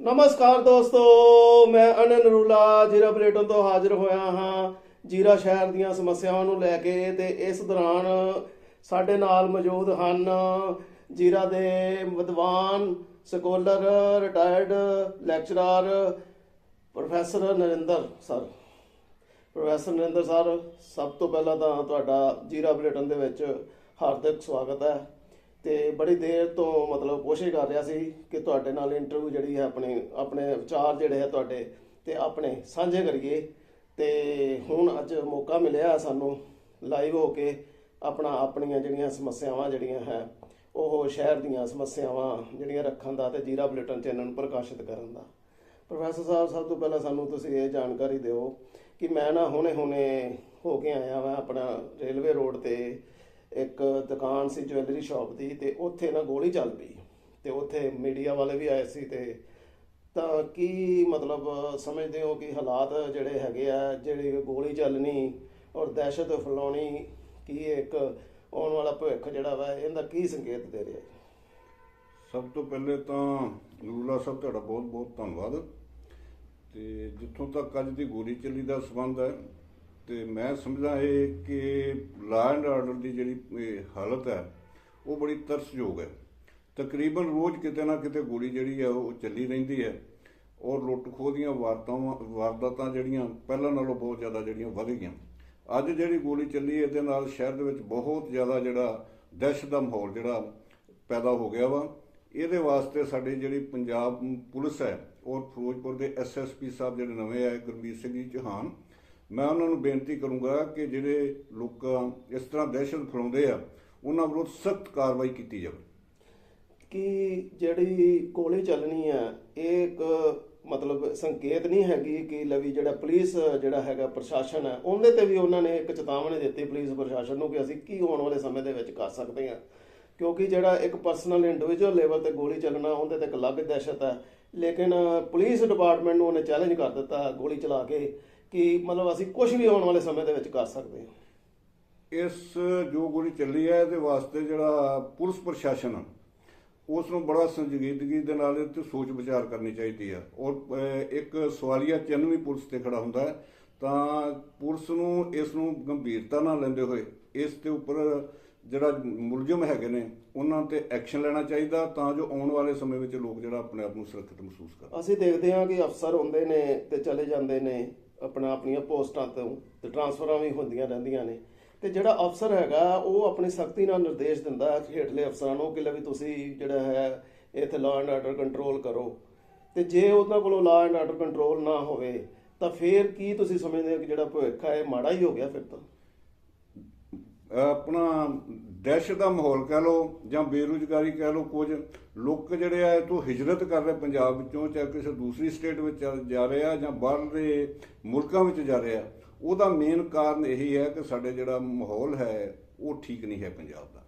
ਨਮਸਕਾਰ ਦੋਸਤੋ, ਮੈਂ ਅਨਨ ਨਰੂਲਾ ਜੀਰਾ ਬਲੇਟਨ ਤੋਂ ਹਾਜ਼ਰ ਹੋਇਆ ਹਾਂ ਜੀਰਾ ਸ਼ਹਿਰ ਦੀਆਂ ਸਮੱਸਿਆਵਾਂ ਨੂੰ ਲੈ ਕੇ ਤੇ ਇਸ ਦੌਰਾਨ ਸਾਡੇ ਨਾਲ ਮੌਜੂਦ ਹਨ ਜੀਰਾ ਦੇ ਵਿਦਵਾਨ, scholar retired lecturer professor Narinder sir. Professor Narinder sir, ਸਭ ਤੋਂ ਪਹਿਲਾਂ ਤਾਂ ਤੁਹਾਡਾ ਜੀਰਾ ਬੁਲੇਟਿਨ ਦੇ ਵਿੱਚ ਹਾਰਦਿਕ ਸਵਾਗਤ ਹੈ। ਤੇ ਬੜੀ ਦੇਰ ਤੋਂ ਮਤਲਬ ਕੋਸ਼ਿਸ਼ ਕਰ ਰਿਹਾ ਸੀ ਕਿ ਤੁਹਾਡੇ ਨਾਲ ਇੰਟਰਵਿਊ ਜਿਹੜੀ ਹੈ ਆਪਣੇ ਆਪਣੇ ਵਿਚਾਰ ਜਿਹੜੇ ਹੈ ਤੁਹਾਡੇ ਤੇ ਆਪਣੇ ਸਾਂਝੇ ਕਰੀਏ। ਤੇ ਹੁਣ ਅੱਜ ਮੌਕਾ ਮਿਲਿਆ ਸਾਨੂੰ ਲਾਈਵ ਹੋ ਕੇ ਆਪਣਾ, ਆਪਣੀਆਂ ਜਿਹੜੀਆਂ ਸਮੱਸਿਆਵਾਂ ਜਿਹੜੀਆਂ ਹੈ, ਉਹ ਸ਼ਹਿਰ ਦੀਆਂ ਸਮੱਸਿਆਵਾਂ ਜਿਹੜੀਆਂ ਰੱਖਣ ਦਾ ਤੇ ਜੀਰਾ ਬੁਲੇਟਨ ਚੈਨਲ ਨੂੰ ਪ੍ਰਕਾਸ਼ਿਤ ਕਰਨ ਦਾ। ਪ੍ਰੋਫੈਸਰ ਸਾਹਿਬ, ਸਭ ਤੋਂ ਪਹਿਲਾਂ ਸਾਨੂੰ ਤੁਸੀਂ ਇਹ ਜਾਣਕਾਰੀ ਦਿਓ ਕਿ ਮੈਂ ਨਾ ਹੁਣੇ-ਹੁਣੇ ਹੋ ਕੇ ਆਇਆ ਵਾਂ ਆਪਣਾ ਰੇਲਵੇ ਰੋਡ ਤੇ। ਇੱਕ ਦੁਕਾਨ ਸੀ ਜਵੈਲਰੀ ਸ਼ਾਪ ਦੀ ਤੇ ਉੱਥੇ ਨਾ ਗੋਲੀ ਚੱਲ ਪਈ ਤੇ ਉੱਥੇ ਮੀਡੀਆ ਵਾਲੇ ਵੀ ਆਏ ਸੀ ਤੇ ਤਾਂ ਕੀ ਮਤਲਬ ਸਮਝਦੇ ਹੋ ਕਿ ਹਾਲਾਤ ਜਿਹੜੇ ਹੈਗੇ ਆ, ਜਿਹੜੇ ਗੋਲੀ ਚੱਲਣੀ ਔਰ ਦਹਿਸ਼ਤ ਫੈਲਾਉਣੀ ਕੀ ਇੱਕ ਆਉਣ ਵਾਲਾ ਭਵਿੱਖ ਜਿਹੜਾ ਵਾ, ਇਹਦਾ ਕੀ ਸੰਕੇਤ ਦੇ ਰਿਹਾ? ਹੈ ਸਭ ਤੋਂ ਪਹਿਲੇ ਤਾਂ ਨੂਰਲਾ ਸਾਹਿਬ ਤੁਹਾਡਾ ਬਹੁਤ ਬਹੁਤ ਧੰਨਵਾਦ ਤੇ ਜਿੱਥੋਂ ਤੱਕ ਅੱਜ ਦੀ ਗੋਲੀ ਚੱਲੀ ਦਾ ਸਬੰਧ ਹੈ ਤੇ ਮੈਂ ਸਮਝਦਾ ਇਹ ਕਿ ਲਾਅ ਐਂਡ ਆਰਡਰ ਦੀ ਜਿਹੜੀ, ਇਹ ਹਾਲਤ ਹੈ, ਉਹ ਬੜੀ ਤਰਸਯੋਗ ਹੈ। ਤਕਰੀਬਨ ਰੋਜ਼ ਕਿਤੇ ਨਾ ਕਿਤੇ ਗੋਲੀ ਜਿਹੜੀ ਹੈ, ਉਹ ਚੱਲੀ ਰਹਿੰਦੀ ਹੈ ਔਰ ਲੁੱਟ ਖੋਹ ਦੀਆਂ ਵਾਰਤਾਵਾਂ, ਵਾਰਦਾਤਾਂ ਜਿਹੜੀਆਂ ਪਹਿਲਾਂ ਨਾਲੋਂ ਬਹੁਤ ਜ਼ਿਆਦਾ ਜਿਹੜੀਆਂ ਵਧ ਗਈਆਂ। ਅੱਜ ਜਿਹੜੀ ਗੋਲੀ ਚੱਲੀ, ਇਹਦੇ ਨਾਲ ਸ਼ਹਿਰ ਦੇ ਵਿੱਚ ਬਹੁਤ ਜ਼ਿਆਦਾ ਜਿਹੜਾ ਦਹਿਸ਼ਤ ਦਾ ਮਾਹੌਲ ਜਿਹੜਾ ਪੈਦਾ ਹੋ ਗਿਆ ਵਾ। ਇਹਦੇ ਵਾਸਤੇ ਸਾਡੀ ਜਿਹੜੀ ਪੰਜਾਬ ਪੁਲਿਸ ਹੈ ਔਰ ਫਿਰੋਜ਼ਪੁਰ ਦੇ ਐਸਐਸਪੀ ਸਾਹਿਬ ਜਿਹੜੇ ਨਵੇਂ ਆਏ, ਗੁਰਮੀਤ ਸਿੰਘ ਜੀ ਚੌਹਾਨ ਮੈਂ ਉਹਨਾਂ ਨੂੰ ਬੇਨਤੀ ਕਰੂੰਗਾ ਕਿ ਜਿਹੜੇ ਲੋਕ, ਇਸ ਤਰ੍ਹਾਂ ਦਹਿਸ਼ਤ ਫੈਲਾਉਂਦੇ ਆ, ਉਹਨਾਂ ਵਿਰੁੱਧ ਸਖਤ ਕਾਰਵਾਈ ਕੀਤੀ ਜਾਵੇ। ਕਿ ਜਿਹੜੀ ਗੋਲੀ ਚੱਲਣੀ ਹੈ ਇਹ ਇੱਕ ਮਤਲਬ ਸੰਕੇਤ ਨਹੀਂ ਹੈਗੀ ਕਿ ਲਵੀ ਜਿਹੜਾ ਪੁਲਿਸ, ਜਿਹੜਾ ਹੈਗਾ ਪ੍ਰਸ਼ਾਸਨ ਹੈ ਉਹਦੇ ਤੇ ਵੀ ਉਹਨਾਂ ਨੇ ਇੱਕ ਚੇਤਾਵਨੀ ਦਿੱਤੀ ਪੁਲਿਸ ਪ੍ਰਸ਼ਾਸਨ ਨੂੰ ਕਿ ਅਸੀਂ ਕੀ ਆਉਣ ਵਾਲੇ ਸਮੇਂ ਦੇ ਵਿੱਚ ਕਰ ਸਕਦੇ ਹਾਂ ਕਿਉਂਕਿ ਜਿਹੜਾ ਇੱਕ ਪਰਸਨਲ ਇੰਡੀਵਿਜੂਅਲ ਲੈਵਲ ਤੇ ਗੋਲੀ ਚੱਲਣਾ, ਉਹਦੇ ਤੇ ਇੱਕ ਅਲੱਗ ਦਹਿਸ਼ਤ ਹੈ ਲੇਕਿਨ ਪੁਲਿਸ ਡਿਪਾਰਟਮੈਂਟ ਨੂੰ ਉਹਨੇ ਚੈਲੰਜ ਕਰ ਦਿੱਤਾ ਗੋਲੀ ਚਲਾ ਕੇ। ਕਿ ਮਤਲਬ ਅਸੀਂ ਕੁਝ ਵੀ ਆਉਣ ਵਾਲੇ ਸਮੇਂ ਦੇ ਵਿੱਚ ਕਰ ਸਕਦੇ ਹਾਂ। ਇਸ ਜੋ ਗੋਲੀ ਚੱਲੀ ਹੈ ਇਹਦੇ ਵਾਸਤੇ ਜਿਹੜਾ ਪੁਲਿਸ ਪ੍ਰਸ਼ਾਸਨ ਉਸ ਨੂੰ ਬੜਾ ਸੰਜੀਦਗੀ ਦੇ ਨਾਲ ਇਹ ਤੇ ਸੋਚ ਵਿਚਾਰ ਕਰਨੀ ਚਾਹੀਦੀ ਆ। ਔਰ ਇੱਕ ਸਵਾਲੀਆ ਚਿੰਨ੍ਹ ਵੀ ਪੁਲਿਸ ਤੇ ਖੜਾ ਹੁੰਦਾ ਹੈ ਤਾਂ ਪੁਲਿਸ ਨੂੰ ਇਸ ਨੂੰ ਗੰਭੀਰਤਾ ਨਾਲ ਲੈਂਦੇ ਹੋਏ ਇਸ ਦੇ ਉੱਪਰ ਜਿਹੜਾ ਮੁਲਜ਼ਮ ਹੈਗੇ ਨੇ ਉਹਨਾਂ ਤੇ ਐਕਸ਼ਨ ਲੈਣਾ ਚਾਹੀਦਾ ਤਾਂ ਜੋ ਆਉਣ ਵਾਲੇ ਸਮੇਂ ਵਿੱਚ ਲੋਕ ਜਿਹੜਾ ਆਪਣੇ ਆਪ ਨੂੰ ਸੁਰੱਖਿਅਤ ਮਹਿਸੂਸ ਕਰਨ। ਅਸੀਂ ਦੇਖਦੇ ਹਾਂ ਕਿ ਅਫਸਰ ਹੁੰਦੇ ਨੇ ਤੇ ਚਲੇ ਜਾਂਦੇ ਨੇ। ਆਪਣਾ ਆਪਣੀਆਂ ਪੋਸਟਾਂ ਤੋਂ ਤੇ ਟਰਾਂਸਫਰਾਂ ਵੀ ਹੁੰਦੀਆਂ ਰਹਿੰਦੀਆਂ ਨੇ। ਤੇ ਜਿਹੜਾ ਅਫਸਰ ਹੈਗਾ, ਉਹ ਆਪਣੀ ਸਖਤੀ ਨਾਲ ਨਿਰਦੇਸ਼ ਦਿੰਦਾ ਹੈ ਹੇਠਲੇ ਅਫਸਰਾਂ ਨੂੰ ਕਿ ਲੈ ਵੀ ਤੁਸੀਂ ਜਿਹੜਾ ਹੈ, ਇੱਥੇ ਲਾਅ ਐਂਡ ਆਰਡਰ ਕੰਟਰੋਲ ਕਰੋ। ਤੇ ਜੇ ਉਹਨਾਂ ਕੋਲੋਂ ਲਾਅ ਐਂਡ ਆਰਡਰ ਕੰਟਰੋਲ ਨਾ ਹੋਵੇ, ਤਾਂ ਫੇਰ ਕੀ ਤੁਸੀਂ ਸਮਝਦੇ ਹੋ ਕਿ ਜਿਹੜਾ ਭਵਿੱਖ ਹੈ ਇਹ ਮਾੜਾ ਹੀ ਹੋ ਗਿਆ ਫਿਰ ਤਾਂ? ਆਪਣਾ ਦਹਿਸ਼ਤ ਦਾ ਮਾਹੌਲ ਕਹਿ ਲਓ ਜਾਂ ਬੇਰੁਜ਼ਗਾਰੀ ਕਹਿ ਲਓ, ਕੁਝ ਲੋਕ ਜਿਹੜੇ ਆ, ਇਹ ਤੋਂ ਹਿਜਰਤ ਕਰ ਰਹੇ ਪੰਜਾਬ ਵਿੱਚੋਂ, ਚਾਹੇ ਕਿਸੇ ਦੂਸਰੀ ਸਟੇਟ ਵਿੱਚ ਚੱਲ- ਜਾ ਰਹੇ ਆ ਜਾਂ ਬਾਹਰਲੇ ਮੁਲਕਾਂ ਵਿੱਚ ਜਾ ਰਹੇ ਆ, ਉਹਦਾ ਮੇਨ ਕਾਰਨ ਇਹੀ ਹੈ ਕਿ ਸਾਡੇ ਜਿਹੜਾ ਮਾਹੌਲ ਹੈ, ਉਹ ਠੀਕ ਨਹੀਂ ਹੈ ਪੰਜਾਬ ਦਾ।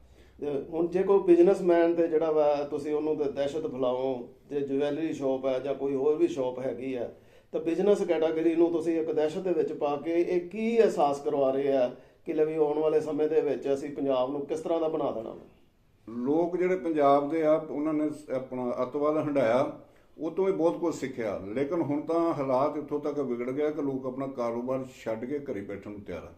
ਹੁਣ ਜੇ ਕੋਈ ਬਿਜ਼ਨਸਮੈਨ ਤੇ ਜਿਹੜਾ ਵਾ, ਤੁਸੀਂ ਉਹਨੂੰ ਤੇ ਦਹਿਸ਼ਤ ਫੈਲਾਓ, ਜੇ ਜਵੈਲਰੀ ਸ਼ਾਪ ਹੈ ਜਾਂ ਕੋਈ ਹੋਰ ਵੀ ਸ਼ਾਪ ਹੈਗੀ ਹੈ ਤਾਂ ਬਿਜ਼ਨਸ ਕੈਟਾਗਰੀ ਨੂੰ ਤੁਸੀਂ ਇੱਕ ਦਹਿਸ਼ਤ ਦੇ ਵਿੱਚ ਪਾ ਕੇ ਇਹ ਕੀ ਅਹਿਸਾਸ ਕਰਵਾ ਰਹੇ ਆ? ਕਿ ਲੈ ਵੀ ਆਉਣ ਵਾਲੇ ਸਮੇਂ ਦੇ ਵਿੱਚ ਅਸੀਂ ਪੰਜਾਬ ਨੂੰ ਕਿਸ ਤਰ੍ਹਾਂ ਦਾ ਬਣਾ ਦੇਣਾ ਲੋਕ ਜਿਹੜੇ ਪੰਜਾਬ ਦੇ ਆ, ਉਹਨਾਂ ਨੇ ਆਪਣਾ ਅਤਵਾਦ ਹੰਡਾਇਆ, ਉਹ ਤੋਂ ਵੀ ਬਹੁਤ ਕੁਝ ਸਿੱਖਿਆ। ਲੇਕਿਨ ਹੁਣ ਤਾਂ ਹਾਲਾਤ ਇੱਥੋਂ ਤੱਕ ਵਿਗੜ ਗਿਆ ਕਿ ਲੋਕ ਆਪਣਾ ਕਾਰੋਬਾਰ ਛੱਡ ਕੇ ਘਰੇ ਬੈਠਣ ਨੂੰ ਤਿਆਰ ਆ।